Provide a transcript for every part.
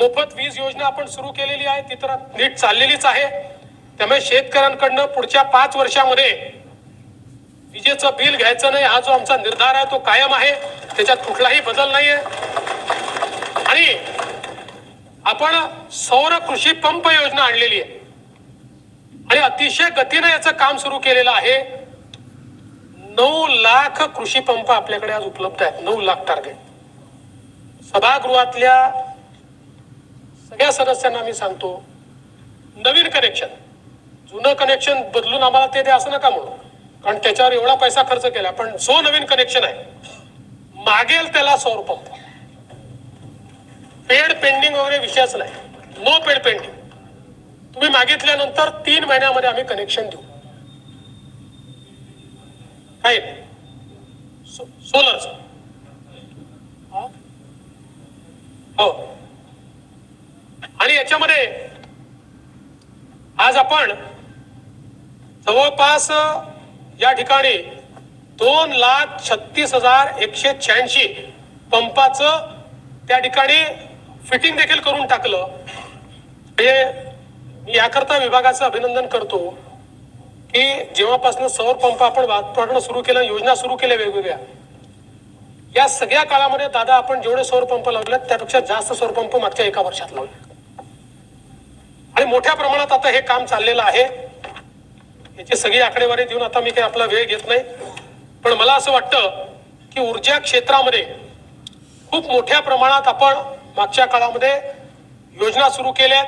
मोफत वीज योजना आपण सुरू केलेली आहे. ती तर नीट चाललेलीच आहे. त्यामुळे शेतकऱ्यांकडनं पुढच्या पाच वर्षामध्ये विजेचं बिल घ्यायचं नाही हा जो आमचा निर्धार आहे तो कायम आहे. त्याच्यात कुठलाही बदल नाहीये. आणि आपण सौर कृषी पंप योजना आणलेली आहे. आणि अतिशय गतीने याचं काम सुरू केलेलं आहे. नऊ लाख कृषी पंप आपल्याकडे आज उपलब्ध आहेत. नऊ लाख टार्गेट सभागृहातल्या सगळ्या सदस्यांना मी सांगतो नवीन कनेक्शन जुनं कनेक्शन बदलून आम्हाला ते द्या असं नका म्हणून कारण त्याच्यावर एवढा पैसा खर्च केला पण जो नवीन कनेक्शन आहे मागेल त्याला सौर पंप. पेड पेंडिंग वगैरे विषयच नाही. नो पेड पेंडिंग तुम्ही मागितल्यानंतर तीन महिन्यामध्ये आम्ही कनेक्शन देऊ. काय सो, सोलरचं याच्यामध्ये आज आपण जवळपास या ठिकाणी दोन लाख छत्तीस हजार एकशे शहाऐंशी पंपाचं त्या ठिकाणी फिटिंग देखील करून टाकलं. म्हणजे मी याकरता विभागाचं अभिनंदन करतो की जेव्हापासून सौर पंप आपण वापरणं सुरू केलं योजना सुरू केल्या वेगवेगळ्या. या सगळ्या काळामध्ये दादा आपण जेवढे सौर पंप लावले त्यापेक्षा जास्त सौर पंप मागच्या एका वर्षात लावले. मोठ्या प्रमाणात आता हे काम चाललेलं आहे. याची सगळी आकडेवारी देऊन आता मी काही आपला वेळ घेत नाही. पण मला असं वाटतं की ऊर्जा क्षेत्रामध्ये खूप मोठ्या प्रमाणात आपण मागच्या काळामध्ये योजना सुरू केल्या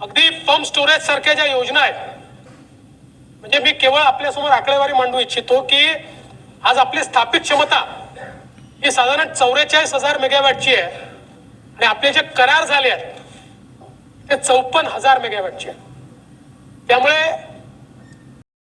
अगदी पंप स्टोरेज सारख्या ज्या योजना आहेत म्हणजे मी केवळ आपल्यासमोर आकडेवारी मांडू इच्छितो की आज आपली स्थापित क्षमता ही साधारण चौवेचाळीस हजार मेगावॅटची आहे. आणि आपले जे करार झाले आहेत ते चौपन्न हजार मेगावॅटचे आहेत त्यामुळे